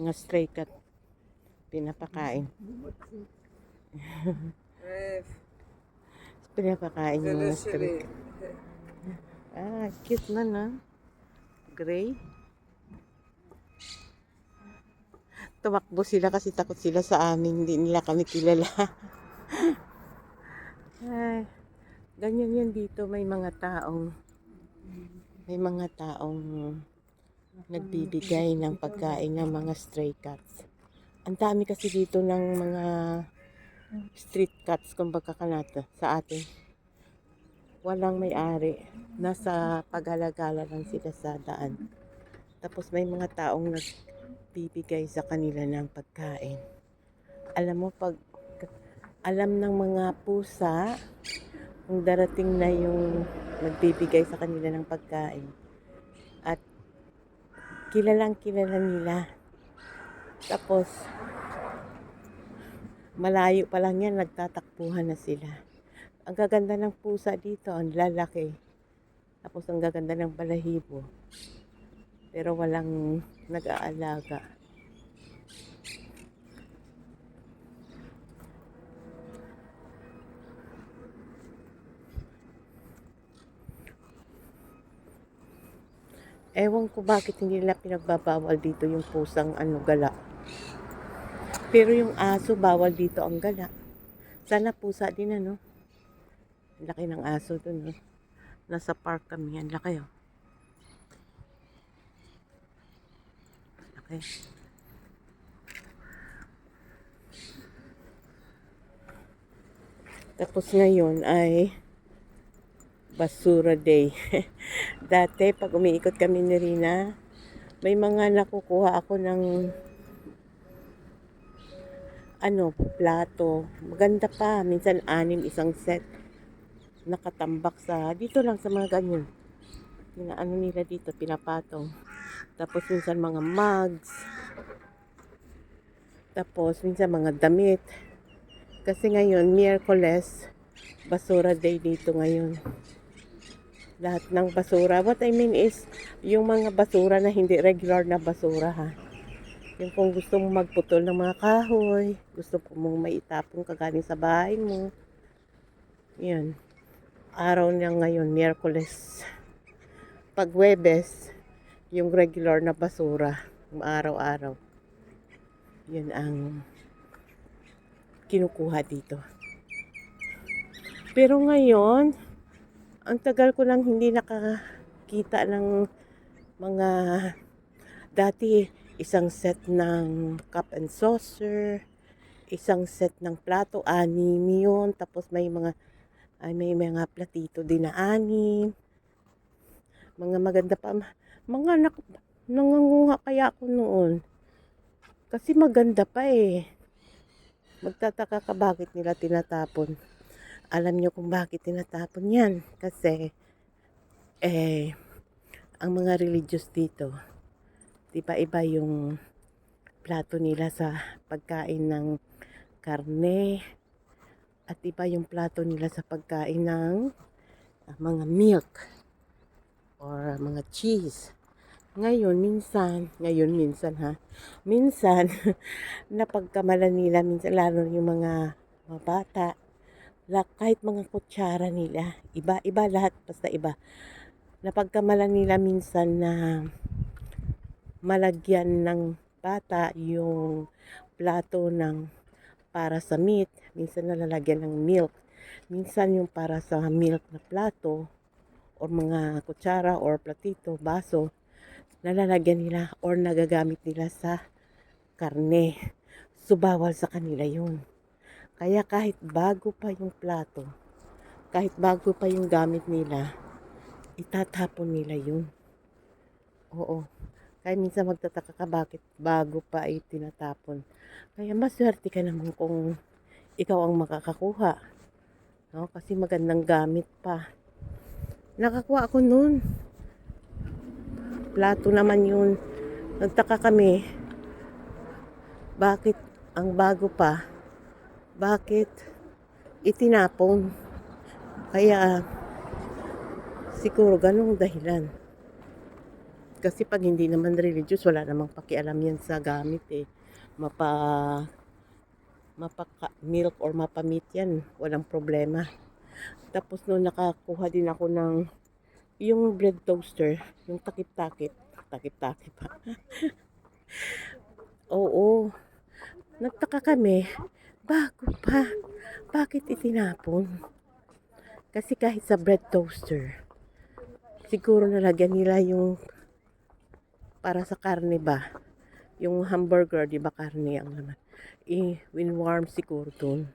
Mga stray cat. Pinapakain. Pinapakain yung mga stray Galasiri. Ah, cute na na. Gray. Tumakbo sila kasi takot sila sa amin. Hindi nila kami kilala. Ay, ganyan yan dito. May mga taong may mga taong nagbibigay ng pagkain ng mga stray cats. Ang dami kasi dito ng mga street cats kumbaga kanata sa atin walang may-ari. Nasa paghalagala lang sila sa daan. Tapos may mga taong nagbibigay sa kanila ng pagkain. Alam mo, pag alam ng mga pusa kung darating na yung nagbibigay sa kanila ng pagkain. At kilalang kilala nila. Tapos, malayo pa lang yan, nagtatakbuhan na sila. Ang gaganda ng pusa dito, ang lalaki. Tapos ang gaganda ng balahibo. Pero walang nag-aalaga. Ewan ko bakit hindi nila pinagbabawal dito yung pusang ano gala. Pero yung aso, bawal dito ang gala. Sana pusa din ano. Laki ng aso dun eh. Nasa park kami. Ang laki oh. Laki. Tapos ngayon ay basura day. Dati pag umiikot kami ni Rina, may mga nakukuha ako ng ano, plato. Maganda pa. Minsan anim isang set nakatambak sa, dito lang sa mga ganyan. Pinaano nila dito, pinapatong. Tapos minsan mga mugs. Tapos minsan mga damit. Kasi ngayon, Miyerkules, basura day dito ngayon. Lahat ng basura. What I mean is, yung mga basura na hindi regular na basura ha. Yung kung gusto mo magputol ng mga kahoy, gusto mo mong maitapon kagaling sa bahay mo. Yan araw niya ngayon, Miyerkules. Pag Webes, yung regular na basura, araw-araw. Yun ang kinukuha dito. Pero ngayon, ang tagal ko lang hindi nakakita ng mga dati isang set ng cup and saucer, isang set ng plato, anim yun, tapos may mga ay may mga platito din na anim. Mga maganda pa. Mga nak nanganguha kaya ako noon. Kasi maganda pa eh. Magtataka ka bakit nila tinatapon. Alam nyo kung bakit tinatapon yan. Kasi, eh, ang mga religious dito, di ba iba yung plato nila sa pagkain ng karne, at iba yung plato nila sa pagkain ng ah, mga milk or mga cheese. Ngayon, minsan, ngayon minsan ha, minsan, napagkamalan nila, minsan lalo yung mga, mga bata, kahit mga kutsara nila, iba, iba lahat, basta iba. Napagkamalan nila minsan na malagyan ng bata yung plato ng para sa meat, minsan nalalagyan ng milk. Minsan yung para sa milk na plato or mga kutsara or platito, baso, nalalagyan nila or nagagamit nila sa karne. So, bawal sa kanila yun. Kaya kahit bago pa yung plato, kahit bago pa yung gamit nila, itatapon nila yun. Oo. Kaya minsan magtataka ka bakit bago pa ay tinatapon. Kaya maswerte ka naman kung ikaw ang makakakuha. No? Kasi magandang gamit pa. Nakakuha ako noon. Plato naman yun. Nagtaka kami. Bakit ang bago pa? Bakit itinapon? Kaya siguro ganong dahilan. Kasi pag hindi naman religious, wala namang pakialam yan sa gamit eh. Mapa mapa milk or mapa meat yan, walang problema. Tapos noon nakakuha din ako ng yung bread toaster, yung takip-takip, takip-takip pa. Oo. Nagtaka kami, bago pa, bakit itinapon? Kasi kahit sa bread toaster, siguro nalagyan nila yung para sa karne ba, yung hamburger, di ba karne ang naman, eh, winwarm siguro dun.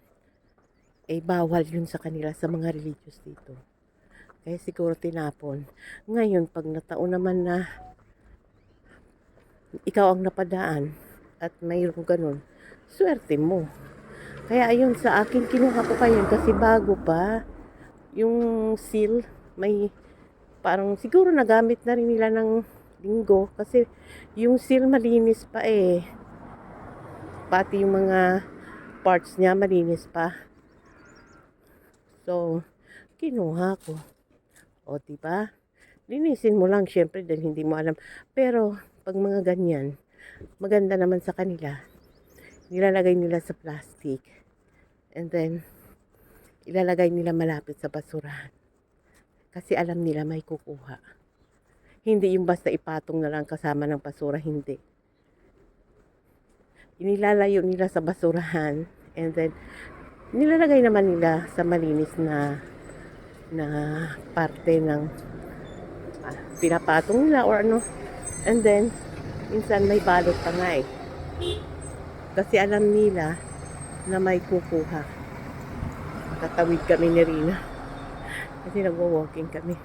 Eh, bawal yun sa kanila, sa mga religious dito. Kaya siguro tinapon. Ngayon, pag natao naman na ikaw ang napadaan at mayroong ganun, swerte mo. Kaya ayun, sa akin kinuha ko pa yun kasi bago pa yung seal, may parang siguro nagamit na rin nila ng linggo kasi yung seal malinis pa eh. Pati yung mga parts niya malinis pa. So, kinuha ko. O, diba? Linisin mo lang, syempre, dahil hindi mo alam. Pero, pag mga ganyan, maganda naman sa kanila. Nilalagay nila sa plastic. And then, ilalagay nila malapit sa basurahan. Kasi alam nila may kukuha. Hindi yung basta ipatong na lang kasama ng basura, hindi. Inilalayo nila sa basurahan and then nilalagay naman nila sa malinis na na parte ng ah, pinapatong nila or ano. And then, minsan may balot pa nga eh. Kasi alam nila na may kukuha. Tatawid kami ni Rina. Kasi nagwo-walking kami.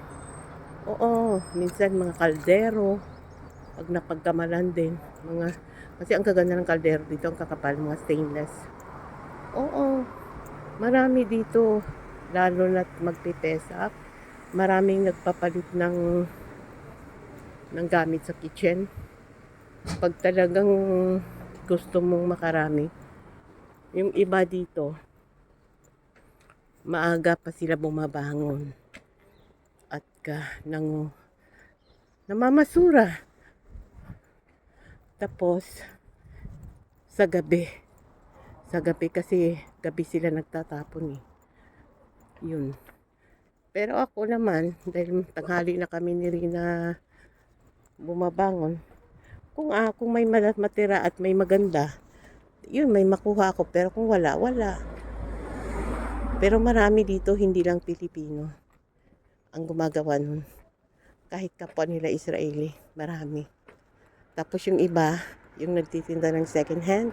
Oo, minsan mga kaldero. Pag napagkamalan din. Mga, kasi ang kaganda ng kaldero dito, ang kakapal, mga stainless. Oo, marami dito. Lalo na't magpipesak. Maraming nagpapalit ng ng gamit sa kitchen. Pag talagang gusto mong makarami, yung iba dito, maaga pa sila bumabangon at ka nang namamasura. Tapos sa gabi, sa gabi kasi gabi sila nagtatapon eh. Yun. Pero ako naman, dahil tanghali na kami ni Rina bumabangon, kung, ah, kung may ma- matira at may maganda, yun, may makuha ako. Pero kung wala, wala. Pero marami dito, hindi lang Pilipino ang gumagawa nun. Kahit kapwa nila Israeli, marami. Tapos yung iba, yung nagtitinda ng second hand,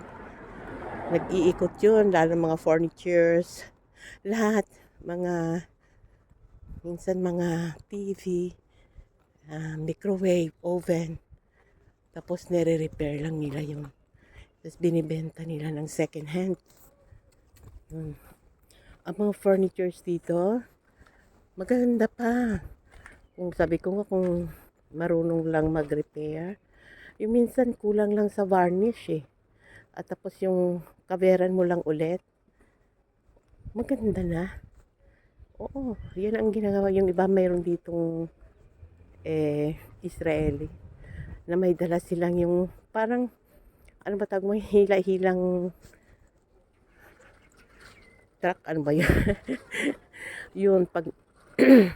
nag-iikot yun, lalo mga furnitures, lahat, mga, minsan mga TV, ah, microwave, oven, tapos nire-repair lang nila yun. Tapos binibenta nila ng second hand. Yun. Ang mga furnitures dito, maganda pa. Kung sabi ko nga kung marunong lang mag-repair, yung minsan kulang lang sa varnish eh. At tapos yung kaveran mo lang ulit, maganda na. Oo, yan ang ginagawa. Yung iba mayroon ditong eh, Israeli na may dala silang yung parang ano ba tawag mo hila-hilang truck ano ba yun? Yun pag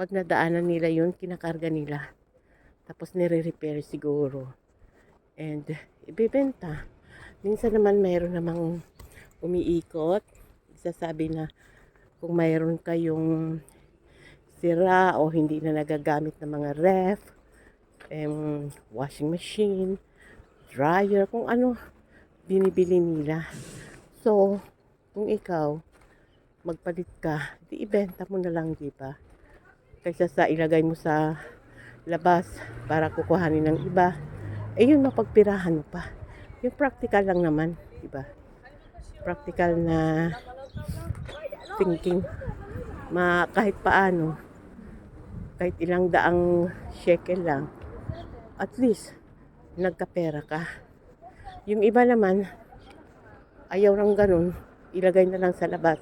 pag nadaanan nila yun kinakarga nila. Tapos nire-repair siguro. And ibebenta minsan naman mayroon namang umiikot. Isasabi na kung mayroon kayong sira o hindi na nagagamit ng mga ref um, washing machine, dryer, kung ano binibili nila. So, kung ikaw magpalit ka, di ibenta mo na lang, di ba? Kaysa sa ilagay mo sa labas para kukuhanin ng iba, eh yun mapagpirahan mo pa. Yung practical lang naman, di ba? Practical na thinking. Ma, kahit paano, kahit ilang daang shekel lang, at least, nagkapera ka. Yung iba naman, ayaw ng ganun, ilagay na lang sa labas.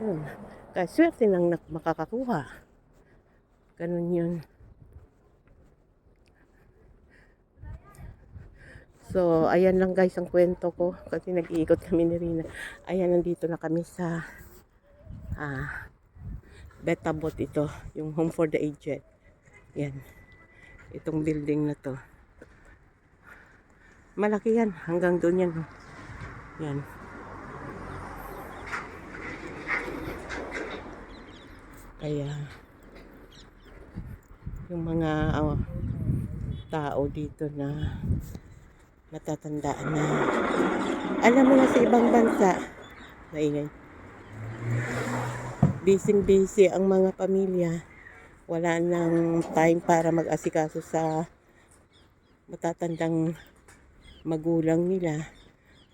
Yun. Kaya swerte lang makakakuha. Ganun yun. So, ayan lang guys ang kwento ko kasi nag-iikot kami ni Rina. Ayan, nandito na kami sa ah, Betabot ito, yung Home for the Aged. Yan. Itong building na to. Malaki yan. Hanggang doon yan. Yan. Kaya, yung mga ah, tao dito na matatandaan na alam mo na sa ibang bansa maingay busy busy ang mga pamilya wala nang time para mag-asikaso sa matatandang magulang nila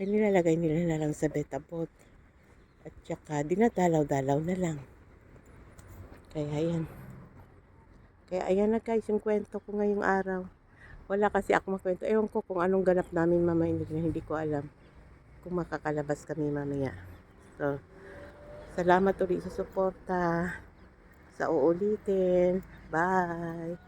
ay nilalagay nila na lang sa betabot at saka dinadalaw-dalaw na lang kaya yan kaya ayan na guys yung kwento ko ngayong araw wala kasi ako makwento. Ewan ko kung anong ganap namin mamaya. Hindi, hindi ko alam kung makakalabas kami mamaya. So, salamat ulit sa suporta. Sa uulitin. Bye!